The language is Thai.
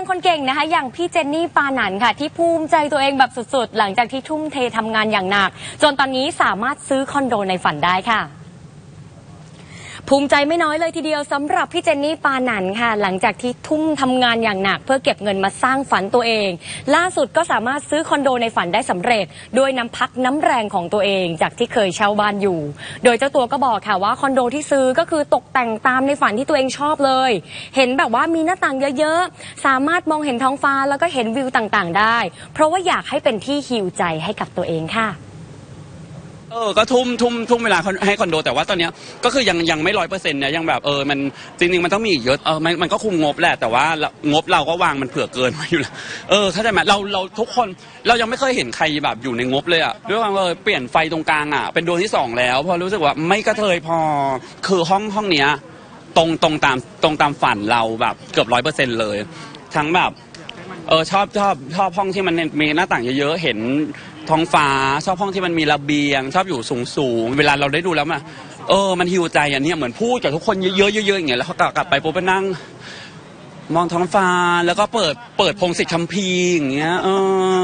งคนเก่งนะคะ อย่างพี่เจนนี่ปานันค่ะ ที่ภูมิใจตัวเองแบบสุดๆ หลังจากที่ทุ่มเททำงานอย่างหนัก จนตอนนี้สามารถซื้อคอนโดในฝันได้ค่ะ ภูมิใจไม่น้อยเลยทีเดียวสำหรับพี่เจนนี่ปานันค่ะ หลังจากที่ทุ่มทำงานอย่างหนัก เพื่อเก็บเงินมาสร้างฝันตัวเอง ล่าสุดก็สามารถซื้อคอนโดในฝันได้สำเร็จโดยน้ำพักน้ำแรงของตัวเองจากที่เคยเช่าบ้านอยู่ โดยเจ้าตัวก็บอกค่ะว่าคอนโดที่ซื้อก็คือตกแต่งตามในฝันที่ตัวเองชอบเลย เห็นแบบว่ามีหน้าต่างเยอะๆ สามารถมองเห็นท้องฟ้าแล้วก็เห็นวิวต่างๆ ได้ เพราะว่าอยากให้เป็นที่ฮิวใจให้กับตัวเองค่ะ เออก็ทุ่มทุ่มทุ่มเวลาให้คอนโด แต่ว่าตอนเนี้ยก็คือยังยังไม่ร้อยเปอร์เซ็นต์เนี่ยยังแบบเออมันจริงๆมันต้องมีอีกเยอะเออมันมันก็คุมงบแหละแต่ว่าเรางบเราก็วางมันเผื่อเกินไว้อยู่แล้วเออเข้าใจไหมเราเราทุกคนเรายังไม่เคยเห็นใครแบบอยู่ในงบเลยอะด้วยความว่าเออเปลี่ยนไฟตรงกลางอะเป็นดวงที่สองแล้วเพอรู้สึกว่าไม่กระเทยพอคือห้องห้องเนี้ยตรงตรงตามตรงตามฝันเราแบบเกือบร้อยเปอร์เซ็นต์เลย ทั้งแบบเออชอบชอบชอบห้องที่มันมีหน้าต่างเยอะๆเห็น ท้องฟ้า ชอบห้องที่มันมีระเบียง ชอบอยู่สูงๆเวลาเราได้ดูแล้วมันเออมันฮิวใจอย่างนี้เหมือนพูดกับทุกคนเยอะๆเยอะๆอย่างเงี้ยแล้วเขากลับไปปุ๊บไปนั่ง มองท้องฟ้าแล้วก็เปิดเปิดพงศิษย์คัมภีร์อย่างเงี้ยเออ